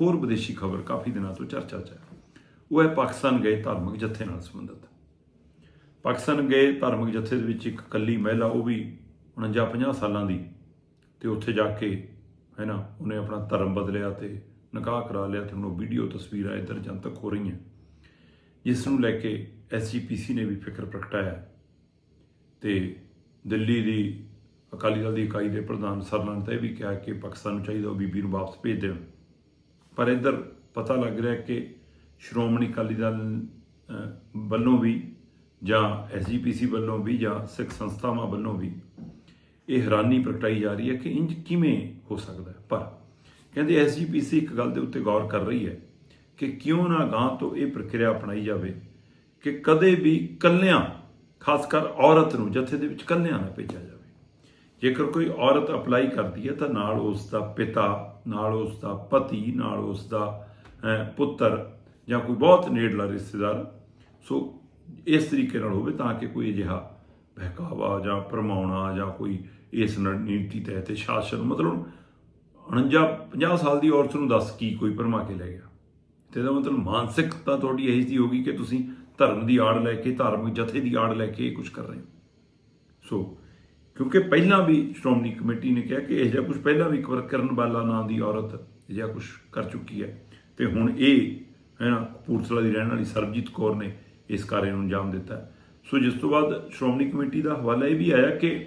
ਹੋਰ ਵਿਦੇਸ਼ੀ ਖਬਰ ਕਾਫੀ ਦਿਨਾਂ ਤੋਂ ਚਰਚਾ 'ਚ ਹੈ। ਉਹ ਹੈ ਪਾਕਿਸਤਾਨ ਗਏ ਧਾਰਮਿਕ ਜਥੇ ਨਾਲ ਸੰਬੰਧਿਤ। ਪਾਕਿਸਤਾਨ ਗਏ ਧਾਰਮਿਕ ਜਥੇ ਦੇ ਵਿੱਚ ਇੱਕ ਕੱਲੀ ਮਹਿਲਾ, ਉਹ ਵੀ 49 50 ਸਾਲਾਂ ਦੀ ਤੇ ਉੱਥੇ ਜਾ ਕੇ ਹੈ ਨਾ ਉਹਨੇ ਆਪਣਾ ਧਰਮ ਬਦਲਿਆ ਤੇ ਨਿਕਾਹ ਕਰਾ ਲਿਆ ਤੇ ਹੁਣ ਉਹ ਵੀਡੀਓ ਤਸਵੀਰਾਂ ਇੱਧਰ ਜਨਤਕ ਹੋ ਰਹੀਆਂ। ਜਿਸ ਨੂੰ ਲੈ ਕੇ ਐਸਜੀਪੀਸੀ ਨੇ ਵੀ ਫਿਕਰ ਪ੍ਰਗਟਾਇਆ। ਹੈ ਤੇ ਦਿੱਲੀ ਦੀ ਅਕਾਲੀ ਦਲ ਦੀ ਇਕਾਈ ਦੇ ਪ੍ਰਧਾਨ ਸਰਲਨ ਤੇ ਵੀ ਕਿਹਾ ਕਿ ਪਾਕਿਸਤਾਨ ਨੂੰ ਚਾਹੀਦਾ ਉਹ ਬੀਬੀ ਨੂੰ ਵਾਪਸ ਭੇਜ ਦੇਣ। ਪਰ ਇੱਧਰ ਪਤਾ ਲੱਗ ਰਿਹਾ ਕਿ ਸ਼੍ਰੋਮਣੀ ਅਕਾਲੀ ਦਲ ਵੱਲੋਂ ਵੀ ਜਾਂ ਐਸਜੀਪੀਸੀ ਵੱਲੋਂ ਵੀ ਜਾਂ ਸਿੱਖ ਸੰਸਥਾਵਾਂ ਵੱਲੋਂ ਵੀ ਇਹ ਹੈਰਾਨੀ ਪ੍ਰਗਟਾਈ ਜਾ ਰਹੀ ਹੈ ਕਿ ਇੰਜ ਕਿਵੇਂ ਹੋ ਸਕਦਾ ਹੈ। ਪਰ ਕਹਿੰਦੇ ਐਸਜੀਪੀਸੀ ਇੱਕ ਗੱਲ ਦੇ ਉੱਤੇ ਗੌਰ ਕਰ ਰਹੀ ਹੈ ਕਿ ਕਿਉਂ ਨਾ ਗਾਂ ਤੋਂ ਇਹ ਪ੍ਰਕਿਰਿਆ ਅਪਣਾਈ ਜਾਵੇ ਕਿ ਕਦੇ ਵੀ ਕੱਲਿਆਂ ਖਾਸ ਕਰ ਔਰਤ ਨੂੰ ਜਥੇ ਦੇ ਵਿੱਚ ਕੱਲਿਆਂ ਨਾ ਭੇਜਿਆ ਜਾਵੇ। ਜੇਕਰ ਕੋਈ ਔਰਤ ਅਪਲਾਈ ਕਰਦੀ ਹੈ, ਤਾਂ ਨਾਲ ਉਸ ਦਾ ਪਿਤਾ, ਨਾਲ ਉਸ ਦਾ ਪਤੀ, ਨਾਲ ਉਸ ਦਾ ਪੁੱਤਰ ਜਾਂ ਕੋਈ ਬਹੁਤ ਨੇੜਲਾ ਰਿਸ਼ਤੇਦਾਰ, ਸੋ ਇਸ ਤਰੀਕੇ ਨਾਲ ਹੋਵੇ ਤਾਂ ਕਿ ਕੋਈ ਅਜਿਹਾ ਬਹਿਕਾਵਾ ਜਾਂ ਭਰਮਾਉਣਾ ਜਾਂ ਕੋਈ ਇਸ ਨ- ਨੀਤੀ ਤਹਿਤ ਸ਼ਾਸਨ, ਮਤਲਬ 49 50 ਸਾਲ ਦੀ ਔਰਤ ਨੂੰ ਦੱਸ ਕੀ ਕੋਈ ਭਰਮਾ ਕੇ ਲੈ ਗਿਆ। ਤੇ ਇਹਦਾ ਮਤਲਬ ਮਾਨਸਿਕਤਾ ਤੁਹਾਡੀ ਇਹੀ ਜੀ ਹੋਗੀ ਕਿ ਤੁਸੀਂ ਧਰਮ ਦੀ ਆੜ ਲੈ ਕੇ, ਧਾਰਮਿਕ ਜਥੇ ਦੀ ਆੜ ਲੈ ਕੇ ਇਹ ਕੁਝ ਕਰ ਰਹੇ ਹੋ। ਸੋ ਕਿਉਂਕਿ ਪਹਿਲਾਂ ਵੀ ਸ਼੍ਰੋਮਣੀ ਕਮੇਟੀ ਨੇ ਕਿਹਾ ਕਿ ਇਹ ਜਿਹਾ ਕੁਝ ਪਹਿਲਾਂ ਵੀ ਇੱਕ ਵਾਰ ਕਰਨ ਵਾਲਾ ਨਾਂ ਦੀ ਔਰਤ ਇਹ ਜਿਹਾ ਕੁਝ ਕਰ ਚੁੱਕੀ ਹੈ। ਤੇ ਹੁਣ ਇਹ, ਹੈ ਨਾ, ਕਪੂਰਥਲਾ ਦੀ ਰਹਿਣ ਵਾਲੀ ਸਰਬਜੀਤ ਕੌਰ ਨੇ ਇਸ ਕਾਰੇ ਨੂੰ ਅੰਜਾਮ ਦਿੱਤਾ ਸੋ ਜਿਸ ਤੋਂ ਬਾਅਦ ਸ਼੍ਰੋਮਣੀ ਕਮੇਟੀ ਦਾ ਹਵਾਲਾ ਇਹ ਵੀ ਆਇਆ ਕਿ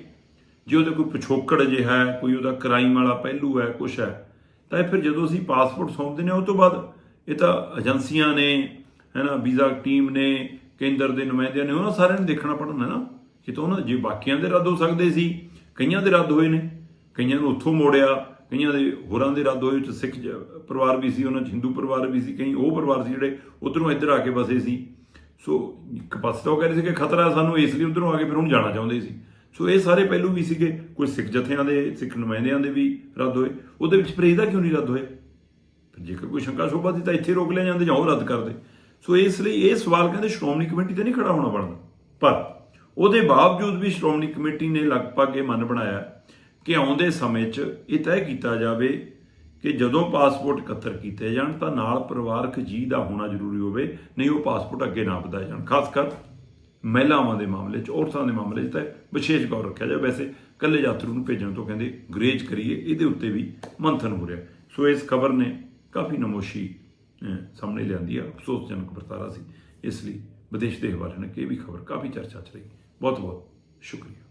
ਜੇ ਉਹਦੇ ਕੋਈ ਪਿਛੋਕੜ ਜਿਹਾ ਹੈ, ਕੋਈ ਉਹਦਾ ਕ੍ਰਾਈਮ ਵਾਲਾ ਪਹਿਲੂ ਹੈ, ਕੁਛ ਹੈ, ਤਾਂ ਇਹ ਫਿਰ ਜਦੋਂ ਅਸੀਂ ਪਾਸਪੋਰਟ ਸੌਂਪਦੇ ਨੇ, ਉਹ ਤੋਂ ਬਾਅਦ ਇਹ ਤਾਂ ਏਜੰਸੀਆਂ ਨੇ, ਹੈ ਨਾ, ਵੀਜ਼ਾ ਟੀਮ ਨੇ, ਕੇਂਦਰ ਦੇ ਨੁਮਾਇੰਦਿਆਂ ਨੇ, ਉਹਨਾਂ ਸਾਰਿਆਂ ਨੂੰ ਦੇਖਣਾ ਪੜਨਾ ਨਾ। ਕਿ ਤਾਂ ਉਹਨਾਂ ਜੇ ਬਾਕੀਆਂ ਦੇ ਰੱਦ ਹੋ ਸਕਦੇ ਸੀ, ਕਈਆਂ ਦੇ ਰੱਦ ਹੋਏ ਨੇ, ਕਈਆਂ ਨੂੰ ਉੱਥੋਂ ਮੋੜਿਆ, ਕਈਆਂ ਦੇ ਹੋਰਾਂ ਦੇ ਰੱਦ ਹੋਏ ਵਿੱਚ ਸਿੱਖ ਜ- ਪਰਿਵਾਰ ਵੀ ਸੀ, ਉਹਨਾਂ 'ਚ ਹਿੰਦੂ ਪਰਿਵਾਰ ਵੀ ਸੀ, ਕਈ ਉਹ ਪਰਿਵਾਰ ਸੀ ਜਿਹੜੇ ਉਧਰੋਂ ਇੱਧਰ ਆ ਕੇ ਵਸੇ ਸੀ। ਸੋ ਇੱਕ ਤਾਂ ਉਹ ਕਹਿੰਦੇ ਸੀ ਕਿ ਖਤਰਾ ਸਾਨੂੰ ਇਸ ਲਈ ਉਧਰੋਂ ਆ ਕੇ ਫਿਰ ਹੁਣ ਜਾਣਾ ਚਾਹੁੰਦੇ ਸੀ। ਸੋ ਇਹ ਸਾਰੇ ਪਹਿਲੂ ਵੀ ਸੀਗੇ। ਕੋਈ ਸਿੱਖ ਜਥਿਆਂ ਦੇ, ਸਿੱਖ ਨੁਮਾਇੰਦਿਆਂ ਦੇ ਵੀ ਰੱਦ ਹੋਏ। ਉਹਦੇ ਵਿੱਚ ਫਿਰ ਇਹਦਾ ਕਿਉਂ ਨਹੀਂ ਰੱਦ ਹੋਏ? ਫਿਰ ਜੇਕਰ ਕੋਈ ਸ਼ੰਕਾ ਸ਼ੋਭਾ ਦੀ ਤਾਂ ਇੱਥੇ ਰੋਕ ਲਿਆ ਜਾਂਦੇ ਜਾਂ ਉਹ ਰੱਦ ਕਰਦੇ। ਸੋ ਇਸ ਲਈ ਇਹ ਸਵਾਲ ਕਹਿੰਦੇ ਸ਼੍ਰੋਮਣੀ ਕਮੇਟੀ ਤੇ ਨਹੀਂ ਖੜਾ ਹੋਣਾ ਬਣਦਾ। ਪਰ ਉਹਦੇ ਬਾਵਜੂਦ ਵੀ ਸ਼੍ਰੋਮਣੀ ਕਮੇਟੀ ਨੇ ਲਗਭਗ ਇਹ ਮਨ ਬਣਾਇਆ ਕਿ ਆਉਂਦੇ ਸਮੇਂ 'ਚ ਇਹ ਤੈਅ ਕੀਤਾ ਜਾਵੇ ਕਿ ਜਦੋਂ ਪਾਸਪੋਰਟ ਇਕੱਤਰ ਕੀਤੇ ਜਾਣ ਤਾਂ ਨਾਲ ਪਰਿਵਾਰਕ ਜੀ ਦਾ ਹੋਣਾ ਜ਼ਰੂਰੀ ਹੋਵੇ, ਨਹੀਂ ਉਹ ਪਾਸਪੋਰਟ ਅੱਗੇ ਨਾ ਵਧਾਏ ਜਾਣ। ਖਾਸ ਕਰ ਮਹਿਲਾਵਾਂ ਦੇ ਮਾਮਲੇ 'ਚ, ਔਰਤਾਂ ਦੇ ਮਾਮਲੇ 'ਚ ਤਾਂ ਵਿਸ਼ੇਸ਼ ਗੌਰ ਰੱਖਿਆ ਜਾਵੇ। ਵੈਸੇ ਇਕੱਲੇ ਯਾਤਰੂ ਨੂੰ ਭੇਜਣ ਤੋਂ ਕਹਿੰਦੇ ਗਰੇਜ ਕਰੀਏ, ਇਹਦੇ ਉੱਤੇ ਵੀ ਮੰਥਨ ਹੋ ਰਿਹਾ। ਸੋ ਇਸ ਖਬਰ ਨੇ ਕਾਫੀ ਨਮੋਸ਼ੀ ਸਾਹਮਣੇ ਲਿਆਂਦੀ ਹੈ ਅਫਸੋਸਜਨਕ ਵਰਤਾਰਾ ਸੀ। ਇਸ ਲਈ ਵਿਦੇਸ਼ ਦੇ ਹਵਾਲੇ ਨਾਲ ਕਿ ਇਹ ਵੀ ਖਬਰ ਕਾਫੀ ਚਰਚਾ 'ਚ ਰਹੀ। ਬਹੁਤ ਬਹੁਤ ਸ਼ੁਕਰੀਆ